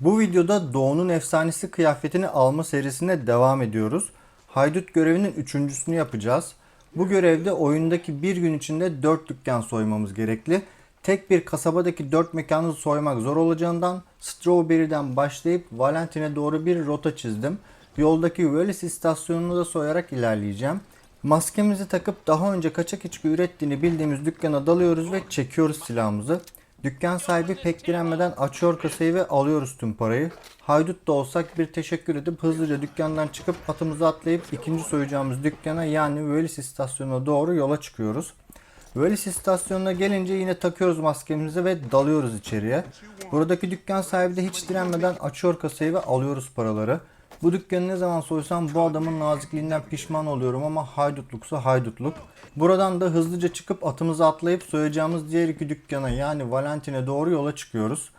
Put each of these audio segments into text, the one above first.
Bu videoda Doğu'nun efsanesi kıyafetini alma serisine devam ediyoruz. Haydut görevinin üçüncüsünü yapacağız. Bu görevde oyundaki bir gün içinde 4 dükkan soymamız gerekli. Tek bir kasabadaki 4 mekanı soymak zor olacağından Strawberry'den başlayıp Valentin'e doğru bir rota çizdim. Yoldaki Wallis istasyonunu da soyarak ilerleyeceğim. Maskemizi takıp daha önce kaçak içki ürettiğini bildiğimiz dükkana dalıyoruz ve çekiyoruz silahımızı. Dükkan sahibi pek direnmeden açıyor kasayı ve alıyoruz tüm parayı. Haydut da olsak bir teşekkür edip hızlıca dükkandan çıkıp atımızı atlayıp ikinci soyacağımız dükkana yani Wallis istasyonuna doğru yola çıkıyoruz. Wallis istasyonuna gelince yine takıyoruz maskemizi ve dalıyoruz içeriye. Buradaki dükkan sahibi de hiç direnmeden açıyor kasayı ve alıyoruz paraları. Bu dükkanı ne zaman soysam bu adamın nazikliğinden pişman oluyorum ama haydutluksa haydutluk. Buradan da hızlıca çıkıp atımızı atlayıp soyacağımız diğer iki dükkana yani Valentin'e doğru yola çıkıyoruz.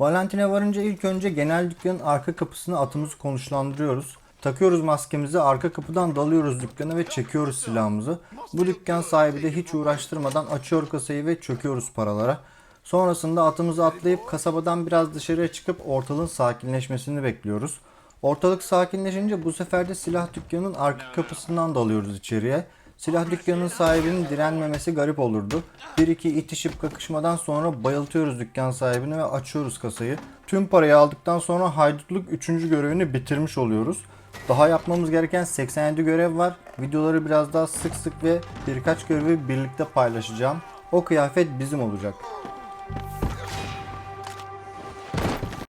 Valentin'e varınca ilk önce genel dükkanın arka kapısına atımızı konuşlandırıyoruz. Takıyoruz maskemizi, arka kapıdan dalıyoruz dükkana ve çekiyoruz silahımızı. Bu dükkan sahibi de hiç uğraştırmadan açıyor kasayı ve çöküyoruz paralara. Sonrasında atımızı atlayıp kasabadan biraz dışarıya çıkıp ortalığın sakinleşmesini bekliyoruz. Ortalık sakinleşince bu sefer de silah dükkanının arka kapısından dalıyoruz içeriye. Silah dükkanının sahibinin direnmemesi garip olurdu. Bir iki itişip kakışmadan sonra bayıltıyoruz dükkan sahibini ve açıyoruz kasayı. Tüm parayı aldıktan sonra haydutluk 3. görevini bitirmiş oluyoruz. Daha yapmamız gereken 87 görev var. Videoları biraz daha sık sık ve birkaç görevi birlikte paylaşacağım. O kıyafet bizim olacak.